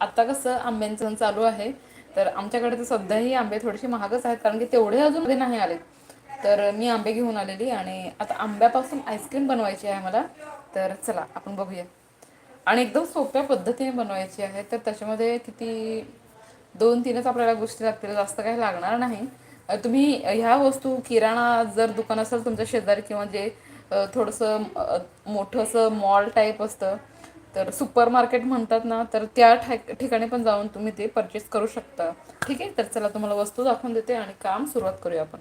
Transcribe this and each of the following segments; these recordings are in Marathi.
आता कसं आंब्यांचं चालू आहे तर आमच्याकडे तर सध्याही आंबे थोडेसे महागच आहेत कारण की तेवढे अजून नाही आले. तर मी आंबे घेऊन आलेली आणि आता आंब्यापासून आईस्क्रीम बनवायची आहे मला तर चला आपण बघूया. आणि एकदम सोप्या पद्धतीने बनवायची आहे तर त्याच्यामध्ये किती दोन तीनच आपल्याला गोष्टी लागतील जास्त काही लागणार नाही. तुम्ही ह्या वस्तू किराणा जर दुकान असेल तुमच्या शेजारी किंवा जे थोडंसं मोठंसं मॉल टाईप असतं तर सुपर मार्केट म्हणतात ना तर त्या ठिकाणी पण जाऊन तुम्ही ते परचेस करू शकता. ठीक आहे? तर चला तुम्हाला वस्तू दाखवून देते आणि काम सुरुवात करूया आपण.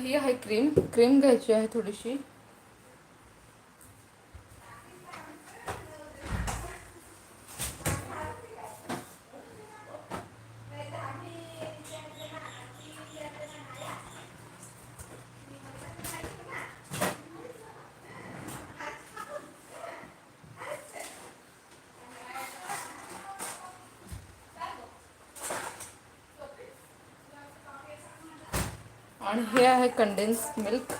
ही आहे क्रीम क्रीम घ्यायची आहे थोडीशी. आणि हे आहे कंडेन्स मिल्क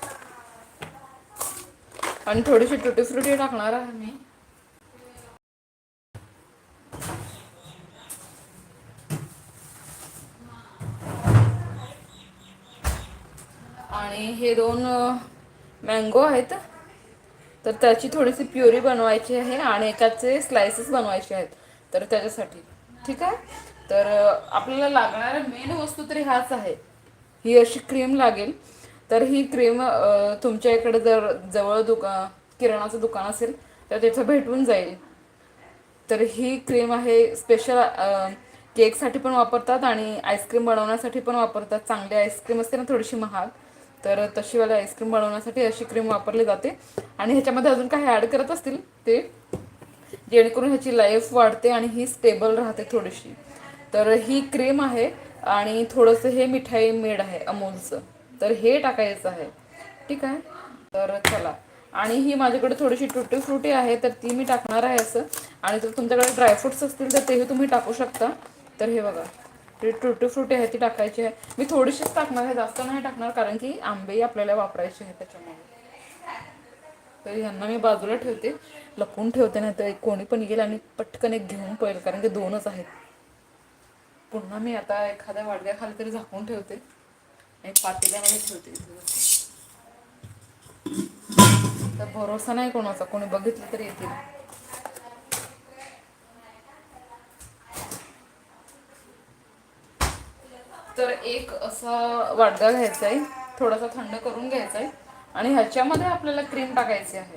आणि थोडीशी टुटी फ्रुटी टाकणार आहे मी. आणि हे दोन मँगो आहेत. तर त्याची थोडीशी प्युरी बनवायची आहे आणि एकाचे स्लायसेस बनवायचे आहेत. तर त्याच्यासाठी. ठीक आहे? तर आपल्याला लागणारा मेन वस्तू तरी हाच आहे. ही अशी क्रीम लागेल. तर ही क्रीम तुमच्या इकडे जर जवळ दुका किराणाचं दुकान असेल तर तिथं भेटून जाईल. तर ही क्रीम आहे स्पेशल केकसाठी पण वापरतात आणि आईस्क्रीम बनवण्यासाठी पण वापरतात. चांगली आईस्क्रीम असते ना थोडीशी महाग तर तशीवाली आईस्क्रीम बनवण्यासाठी अशी क्रीम वापरली जाते. आणि ह्याच्यामध्ये अजून काही ॲड करत असतील ते जेणेकरून ह्याची लाईफ वाढते आणि ही स्टेबल राहते थोडीशी. तर ही क्रीम आहे आणि थोडंसं हे मिठाई मेड आहे अमूलचं. तर हे टाकायचं आहे. ठीक आहे? तर चला. आणि ही माझ्याकडे थोडीशी टुटी फ्रुटी आहे तर ती मी टाकणार आहे असं. आणि जर तुमच्याकडे ड्रायफ्रुट्स असतील तर तेही तुम्ही टाकू शकता. तर हे बघा. टुटी फ्रुटी आहे ती टाकायची आहे. मी थोडीशीच टाकणार आहे जास्त नाही टाकणार कारण की आंबेही आपल्याला वापरायचे आहे त्याच्यामुळे. तर ह्यांना मी बाजूला ठेवते. लपून ठेवते नाही तर कोणी पण येईल आणि पटकन एक घेऊन पळेल कारण की दोनच आहेत. पुन्हा मी आता एखाद्या वाडग्याखाली तरी झाकून ठेवते. आणि पातेल्यामध्ये ठेवते. तर भरोसा नाही कोणाचा. कोणी बघितलं तरी येतील. तर एक असा वाडगा घ्यायचा आहे. थोडासा थंड करून घ्यायचा आहे. आणि ह्याच्यामध्ये आपल्याला क्रीम टाकायची आहे.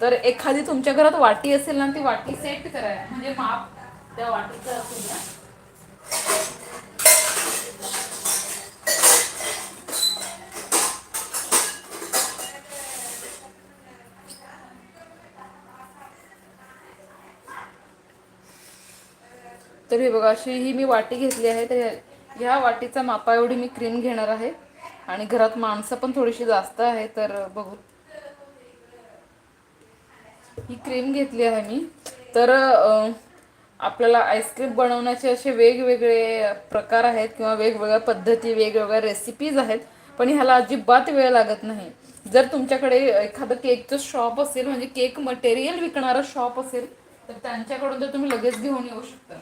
तर एखादी तुमच्या घरात वाटी असेल ना ती वाटी सेट करायला. म्हणजे माप त्या वाटीचं असेल ना तर हे बघा अशी ही मी वाटी घेतली आहे. तर ह्या वाटीचा मापा एवढी मी क्रीम घेणार आहे. आणि घरात माणसं पण थोडीशी जास्त आहे तर बघू. ही क्रीम घेतली आहे मी. तर आपल्याला आईस्क्रीम बनवण्याचे असे वेगवेगळे प्रकार आहेत किंवा वेगवेगळ्या पद्धती वेगवेगळ्या रेसिपीज आहेत. पण ह्याला अजिबात वेळ लागत नाही. जर तुमच्याकडे एखादं केकचं शॉप असेल म्हणजे केक मटेरियल विकणारं शॉप असेल तर त्यांच्याकडून तर तुम्ही लगेच घेऊन येऊ शकता.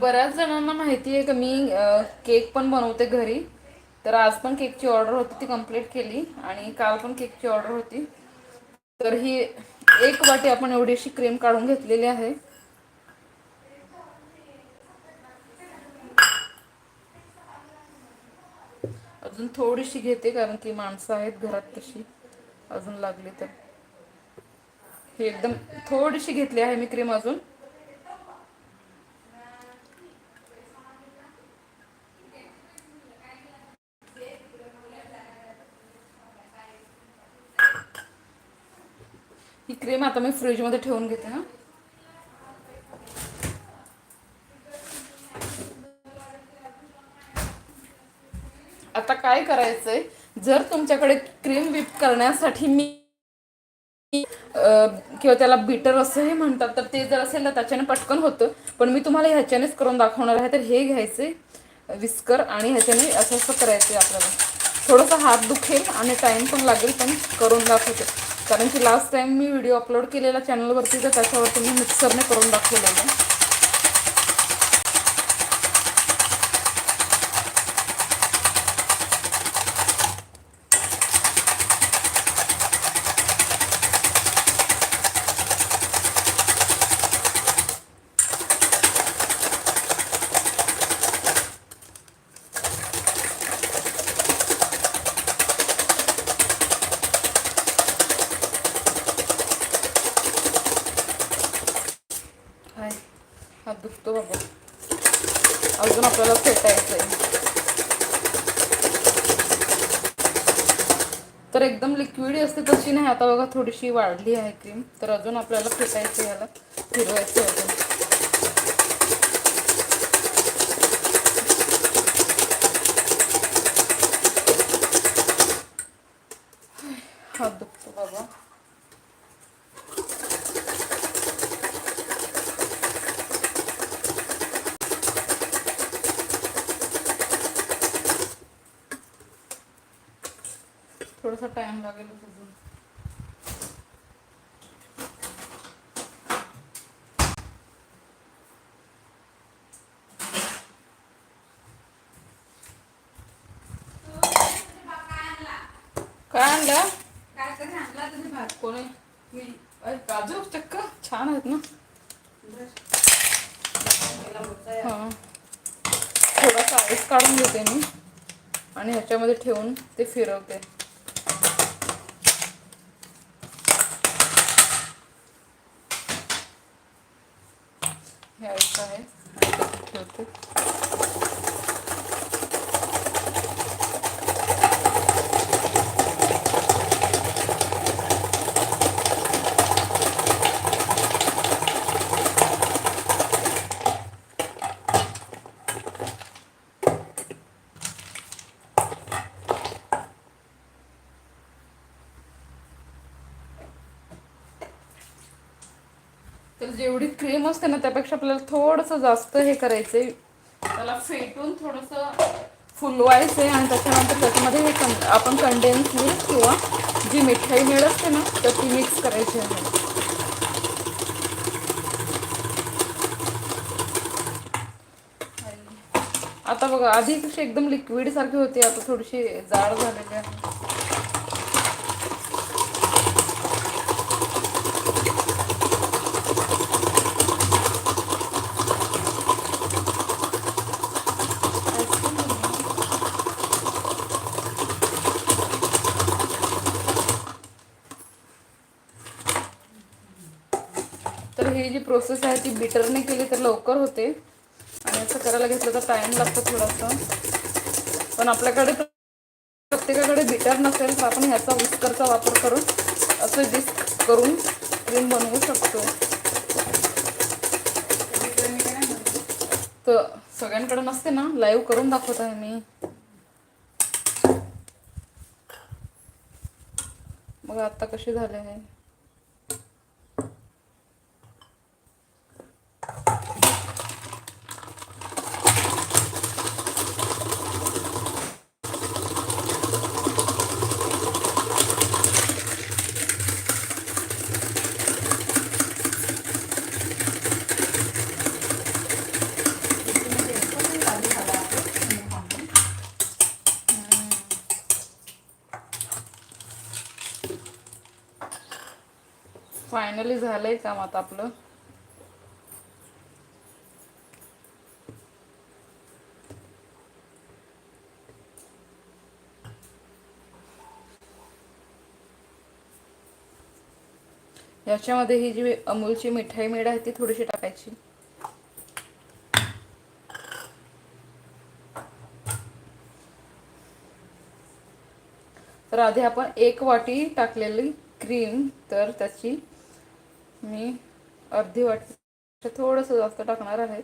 बऱ्याच जणांना माहिती आहे का मी केक पण बनवते घरी. तर आज पण केकची ऑर्डर होती ती कंप्लीट केली आणि काल पण केकची ऑर्डर होती. तर ही एक वाटी आपण एवढीशी क्रीम काढून घेतलेली आहे. अजून थोडीशी घेते कारण की माणसं आहेत घरात तशी. अजून लागली तर. ही एकदम थोडीशी घेतली आहे मी क्रीम अजून. ही क्रीम आता मी फ्रीजमध्ये ठेवून घेते ना आता काय करायचंय? जर तुमच्याकडे क्रीम विप करण्यासाठी मी किंवा त्याला बीटर असंही म्हणतात तर ते जर असेल तर त्याच्याने पटकन होतं. पण मी तुम्हाला ह्याच्यानेच करून दाखवणार आहे तर हे घ्यायचे विस्कर आणि ह्याच्याने असं असं करायचं आपल्याला. थोडंसं हात दुखेल आणि टाईम पण लागेल पण करून दाखवते. कारण की लास्ट टाइम मी व्हिडिओ अपलोड केलेला चॅनलवरती तर त्याच्यावरती मी मिक्सरने करून दाखवलेलं हाय हात दुखतो बाबा अजून आपल्याला फेटायचं आहे तर एकदम लिक्विड असते तशी नाही आता बघा थोडीशी वाढली आहे क्रीम तर अजून आपल्याला फेटायचं याला फिरवायचं अजून हात दुखतो बाबा थोडासा टाइम लागेल अजून काय आणलं? कोणी? काजू चक्क. छान आहेत ना? हा. थोडासा आईस काढून घेते मी. आणि ह्याच्यामध्ये ठेवून ते फिरवते. हे आईस आहे. ठेवते तर जेवढी त्याच्यापेक्षा आपल्याला थोडंसं जास्त हे करायचंय. त्याला फेटून थोडंसं फुलवायचं आहे आणि त्याच्यानंतर त्याच्यामध्ये हे कं आपण कंडेन्स मिल्क किंवा जी मिठाई मिळत असते ना तर ती मिक्स करायची आहे. आता बघा आधी कशी एकदम लिक्विड सारखी होती आता थोडीशी जाड झालेली आहे तर ही जी प्रोसेस आहे ती बिटरने केली तर लवकर होते. आणि असं करायला घेतलं तर टाइम लागतो थोडासा. पण आपल्याकडे प्रत्येकाकडे बिटर नसेल तर आपण ह्याचा विस्करचा वापर करून असं डिस्क करून क्रीम बनवू शकतो. तर सगळ्यांकडे नसते ना? लाईव्ह करून दाखवत आहे मी. मग आता कसे झाले आहे. फायनली झालंय काम आता आपलं. याच्यामध्ये ही जी अमूलची मिठाई मेड आहे ती थोडीशी टाकायची. तर आधी आपण एक वाटी टाकलेली क्रीम तर त्याची मी अर्धी वाटी थोडंसं जास्त टाकणार आहे.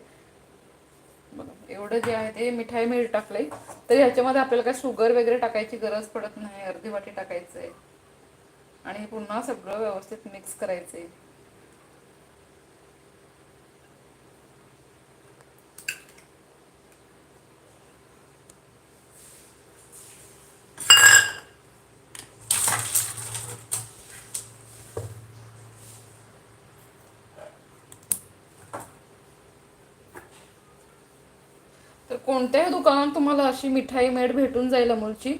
बघा एवढं जे आहे ते मिठाई मीठ टाकलंय. तर ह्याच्यामध्ये आपल्याला काय शुगर वगैरे टाकायची गरज पडत नाही. अर्धी वाटी टाकायचं आहे आणि पुन्हा सगळं व्यवस्थित मिक्स करायचं आहे तर कोणत्याही दुकानात तुम्हाला अशी मिठाई मेड भेटून जाईल अमूलची.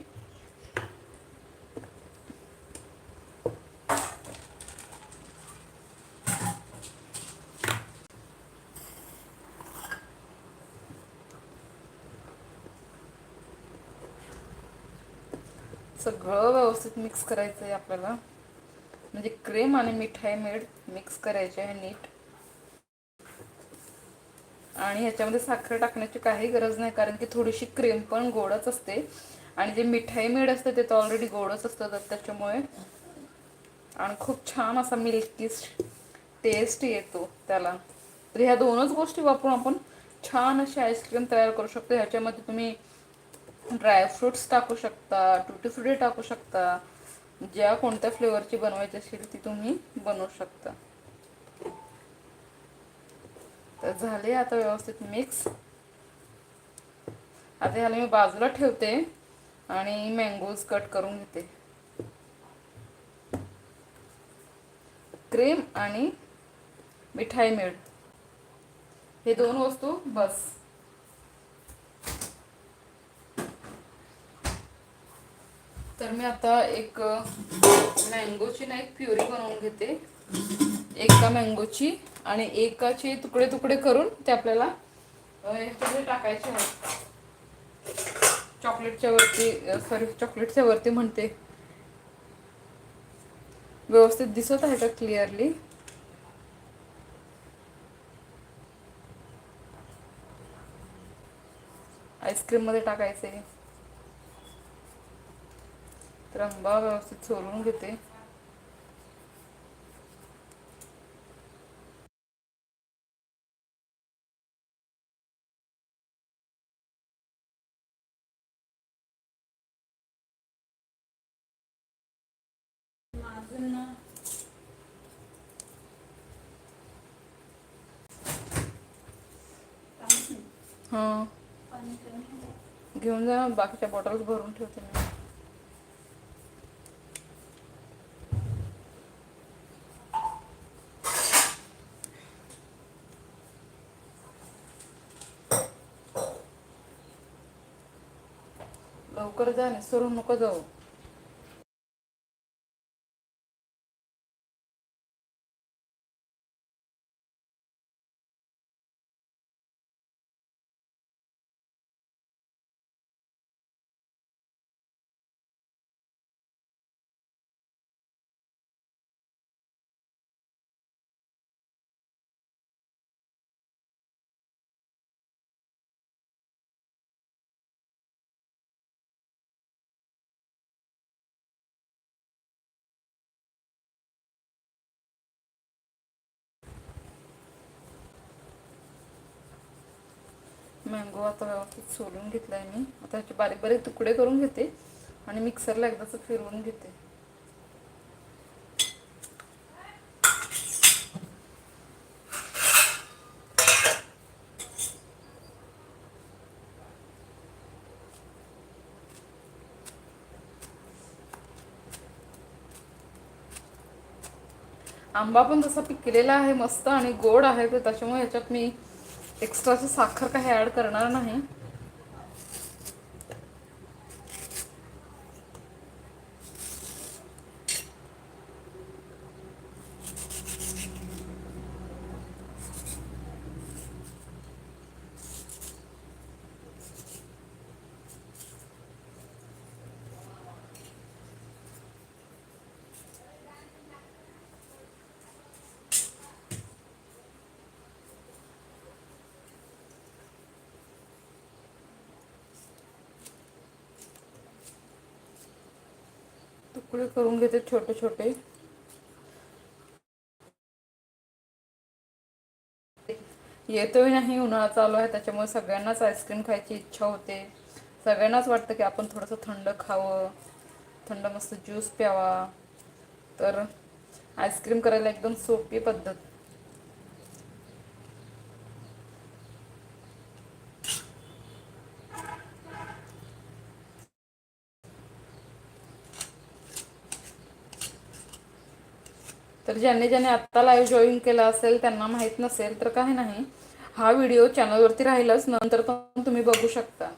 सगळं व्यवस्थित मिक्स करायचं आहे आपल्याला. म्हणजे क्रीम आणि मिठाई मेड मिक्स करायचे आहे नीट. आणि ह्याच्यामध्ये साखर टाकण्याची काही गरज नाही कारण की थोडीशी क्रीम पण गोडच असते. आणि जे मिठाई मीठ असतं ते तर ऑलरेडी गोडच असतं तर त्याच्यामुळे. आणि खूप छान असा मिल्की टेस्ट येतो त्याला. तर ह्या दोनच गोष्टी वापरून आपण छान अशी आईस्क्रीम तयार करू शकतो. ह्याच्यामध्ये तुम्ही ड्रायफ्रुट्स टाकू शकता टुटी फ्रुटी टाकू शकता. ज्या कोणत्या फ्लेवरची बनवायची असेल ती तुम्ही बनवू शकता. तर झाले आता व्यवस्थित मिक्स आता ह्याला मी बाजूला ठेवते आणि मँगोज कट करून घेते. क्रीम आणि मिठाई मिळ. हे दोन वस्तू बस. तर मी आता एक मँगोची ना एक प्युरी बनवून घेते. एका मँगोची आणि एकाचे तुकडे तुकडे करून ते आपल्याला ह्याच्यामध्ये टाकायचे आहेत चॉकलेटच्या वरती सॉरी चॉकलेटच्या वरती म्हणते. व्यवस्थित दिसत आहे का क्लिअरली? आईस्क्रीममध्ये टाकायचे. तर आंबा व्यवस्थित सोलून घेते. हां. घेऊन जा बाकीच्या बॉटल्स भरून ठेवते मी. लवकर जा निसरून नको जाऊ. मँगो आता व्यवस्थित सोलून आहे मी. आता ह्याचे बारीक बारीक तुकडे करून घेते आणि मिक्सरला एकदाच फिरवून घेते. आंबा पण तसा पिकलेला आहे मस्त आणि गोड आहे तर त्याच्यामुळे ह्याच्यात मी एक्स्ट्राची साखर काही ॲड करणार नाही. करून घेते छोटे छोटे. येतोय नाही उन्हाळा चालू आहे त्याच्यामुळे सगळ्यांनाच आईस्क्रीम खायची इच्छा होते. सगळ्यांनाच वाटतं की आपण थोडंसं थंड खावं थंड मस्त ज्यूस प्यावा. तर आईस्क्रीम करायला एकदम सोपी पद्धत. तर ज्यांनी ज्यांनी आत्ता लाईव्ह जॉईन केला असेल त्यांना माहीत नसेल तर काही नाही. हा व्हिडिओ चॅनलवरती राहिलाच नंतर पण तुम्ही बघू शकता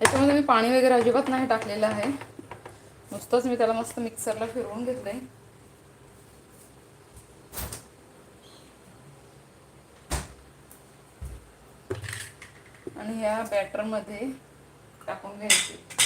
याच्यामध्ये मी पाणी वगैरे अजिबात नाही टाकलेलं आहे. नुसतंच मी त्याला मस्त मिक्सरला फिरवून घेतलंय. आणि ह्या बॅटरमध्ये टाकून घ्यायचे.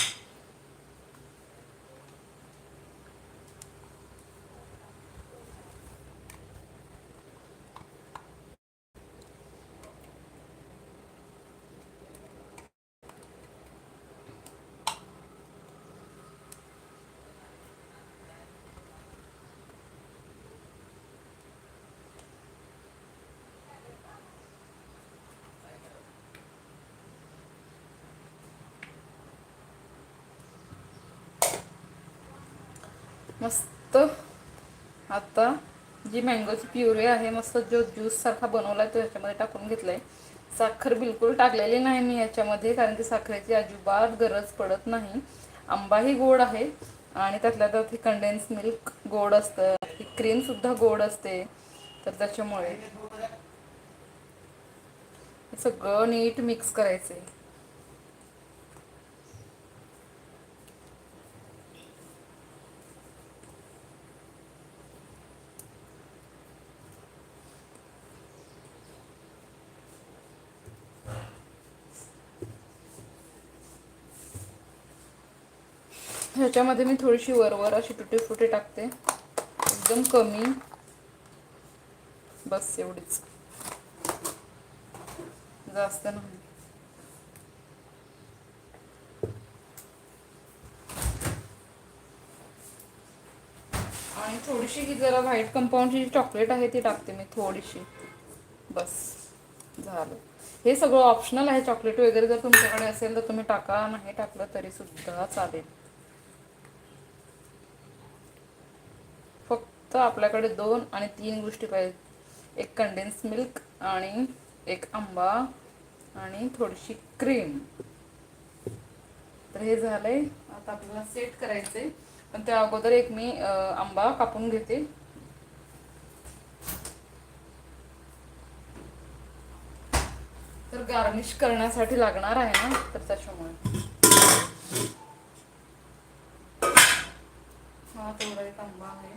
मस्त. आता जी मँगोची प्युरी आहे मस्त जो ज्यूस सारखा आहे तो याच्यामध्ये टाकून घेतलाय. साखर बिलकुल टाकलेली नाही मी याच्यामध्ये कारण की साखरेची अजिबात गरज पडत नाही. आंबाही गोड आहे आणि त्यातल्या त्यात हे कंडेन्स मिल्क गोड असतं. ही क्रीम सुद्धा गोड असते. तर त्याच्यामुळे सगळं नीट मिक्स करायचंय. ह्याच्यामध्ये मी थोडीशी वरवर अशी तुटी फुटी टाकते. एकदम कमी. बस एवढीच. जास्त नाही. आणि थोडीशी ही जरा व्हाईट कंपाऊंडची जी चॉकलेट आहे ती टाकते मी थोडीशी. बस. झालं. हे सगळं ऑप्शनल आहे चॉकलेट वगैरे जर तुमच्याकडे असेल तर तुम्ही टाका. नाही टाकलं तरी सुद्धा चालेल. फक्त आपल्याकडे दोन आणि तीन गोष्टी पाहिजेत. एक कंडेन्स मिल्क आणि एक आंबा आणि थोडीशी क्रीम तर हे झालंय. आता आपल्याला सेट करायचंय. पण त्या अगोदर एक मी आंबा कापून घेते. तर गार्निश करण्यासाठी लागणार आहे ना तर त्याच्यामुळे हा तेवढा एक आंबा आहे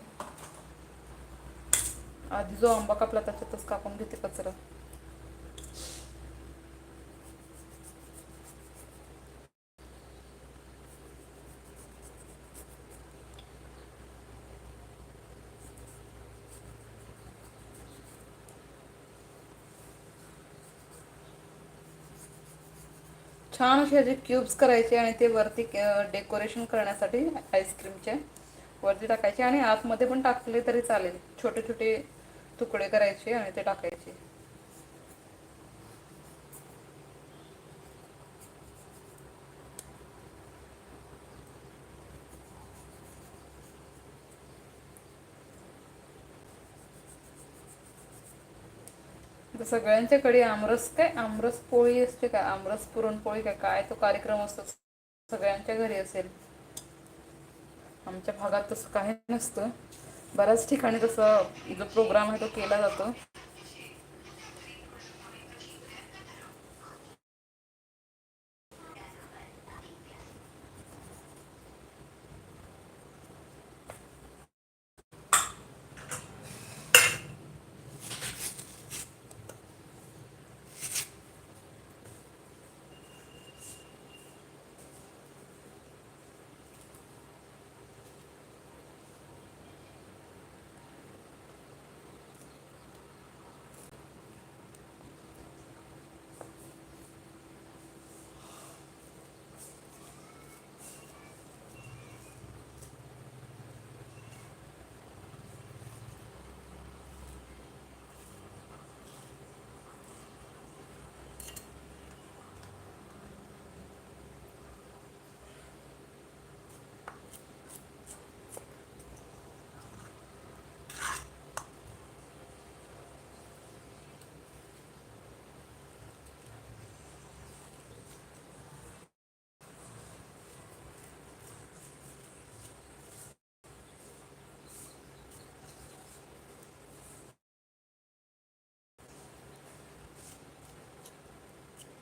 आधी जो आंबा कापला त्याच्यातच कापून घेते कचरा. छान असे ह्याचे क्यूब्स करायचे आणि ते वरती डेकोरेशन करण्यासाठी आईस्क्रीमचे वरती टाकायचे आणि आतमध्ये पण टाकले तरी चालेल. छोटे छोटे तुकडे करायचे आणि ते टाकायचे. सगळ्यांच्याकडे आमरस काय? आमरस पोळी असते काय आमरस पुरणपोळी काय? काय तो कार्यक्रम असतो सगळ्यांच्या घरी असेल. आमच्या भागात तसं काही नसतं. बऱ्याच ठिकाणी तसं जो प्रोग्राम आहे तो केला जातो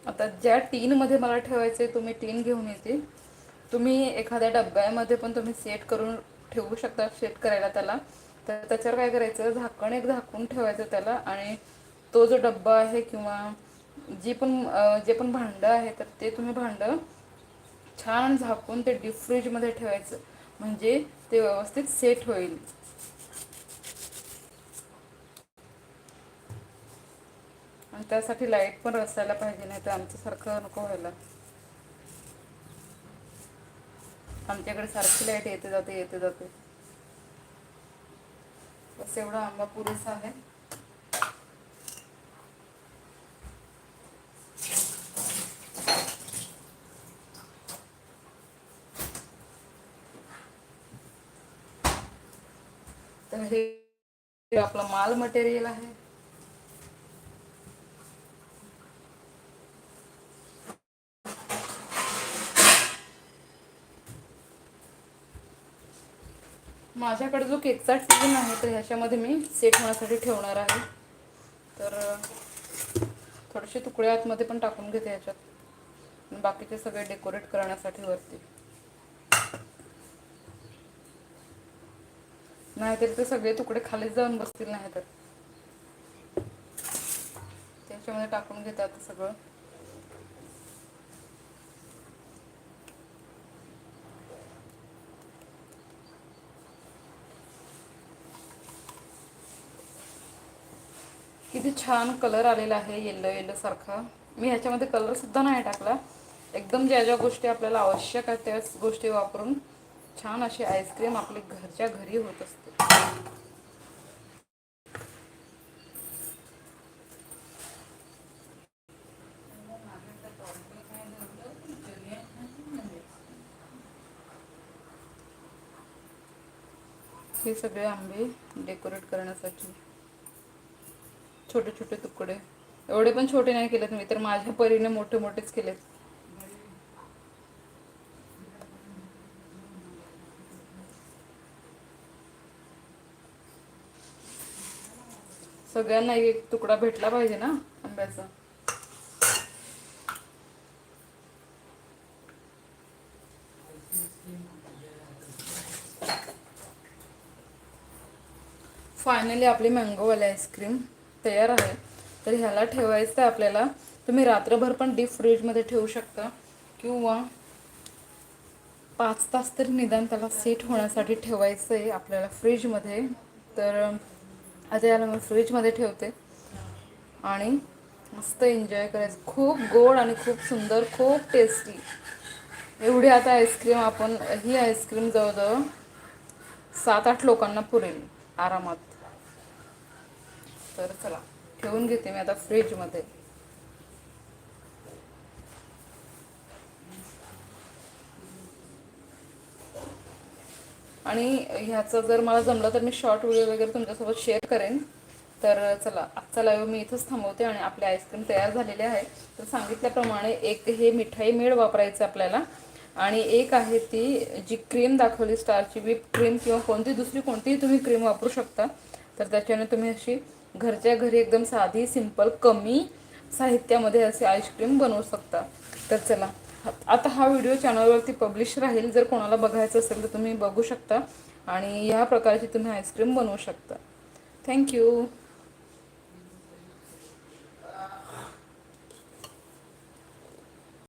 आता ज्या टीनमध्ये मला ठेवायचं आहे तुम्ही टीन घेऊन येते. तुम्ही एखाद्या डब्यामध्ये पण तुम्ही सेट करून ठेवू शकता सेट करायला त्याला. तर त्याच्यावर काय करायचं झाकण एक झाकून ठेवायचं त्याला आणि तो जो डब्बा आहे किंवा जी पण जे पण भांडं आहे तर ते तुम्ही भांडं छान झाकून ते डीप फ्रीजमध्ये ठेवायचं. म्हणजे ते व्यवस्थित सेट होईल. आणि त्यासाठी लाइट पण रसायला पाहिजे नाही तर आमच्यासारखं नको व्हायला. आमच्याकडे सारखी लाइट येते जाते येते जाते. बस एवढा आंबा पुरेसा आहे. तर हे आपलं माल मटेरियल आहे. माझ्याकडे जो केकचा टीन आहे तर ह्याच्यामध्ये मी सेट होण्यासाठी ठेवणार आहे. तर थोडेसे तुकडे आतमध्ये पण टाकून घेते ह्याच्यात. बाकीचे सगळे डेकोरेट करण्यासाठी वरती. नाहीतर ते सगळे तुकडे खालीच जाऊन बसतील नाही तर त्याच्यामध्ये टाकून घेते आता सगळं. किती छान कलर आलेला आहे येल्लो येल्लो सारखा. मी ह्याच्यामध्ये कलरसुद्धा नाही टाकला. एकदम ज्या ज्या गोष्टी आपल्याला आवश्यक आहेत त्याच गोष्टी वापरून छान अशी आईस्क्रीम आपली घरच्या घरी होत असते. हे सगळे आंबे डेकोरेट करण्यासाठी. छोटे छोटे तुकडे. एवढे पण छोटे नाही केलेत मी तर माझ्या परीने मोठे मोठेच केलेत. सगळ्यांना एक तुकडा भेटला पाहिजे ना आंब्याचा? फायनली आपली मँगोवाली आईस्क्रीम तयार आहे. तर ह्याला ठेवायचं आहे आपल्याला. तुम्ही रात्रभर पण डीप फ्रीजमध्ये ठेवू शकता. किंवा पाच तास तरी निदान त्याला सेट होण्यासाठी ठेवायचं आहे आपल्याला फ्रीजमध्ये तर आता याला मी फ्रीजमध्ये ठेवते. आणि मस्त एन्जॉय करायचं. खूप गोड आणि खूप सुंदर खूप टेस्टी एवढी आता आईस्क्रीम आपण ही आईस्क्रीम जवळजवळ सात आठ लोकांना पुरेल आरामात. तर चला ठेवून घेते मी आता फ्रीजमध्ये आणि ह्याचं जर मला जमलं तर मी शॉर्ट व्हिडिओ वगैरे तुमच्यासोबत शेअर करेन. तर चला आजचा लाईव्ह मी इथंच थांबवते आणि आपले आईस्क्रीम तयार झालेले आहे. तर सांगितल्याप्रमाणे एक हे मिठाई मेळ वापरायचं आपल्याला. आणि एक आहे ती जी क्रीम दाखवली स्टारची विप क्रीम किंवा कोणती दुसरी कोणतीही तुम्ही क्रीम वापरू शकता. तर त्याच्याने तुम्ही अशी घरच्या घरी एकदम साधी सिंपल कमी साहित्यामध्ये असे आईस्क्रीम बनवू शकता. तर चला आता हा व्हिडिओ चॅनलवरती पब्लिश राहील. जर कोणाला बघायचं असेल तर तुम्ही बघू शकता. आणि ह्या प्रकारची तुम्ही आईस्क्रीम बनवू शकता. थँक्यू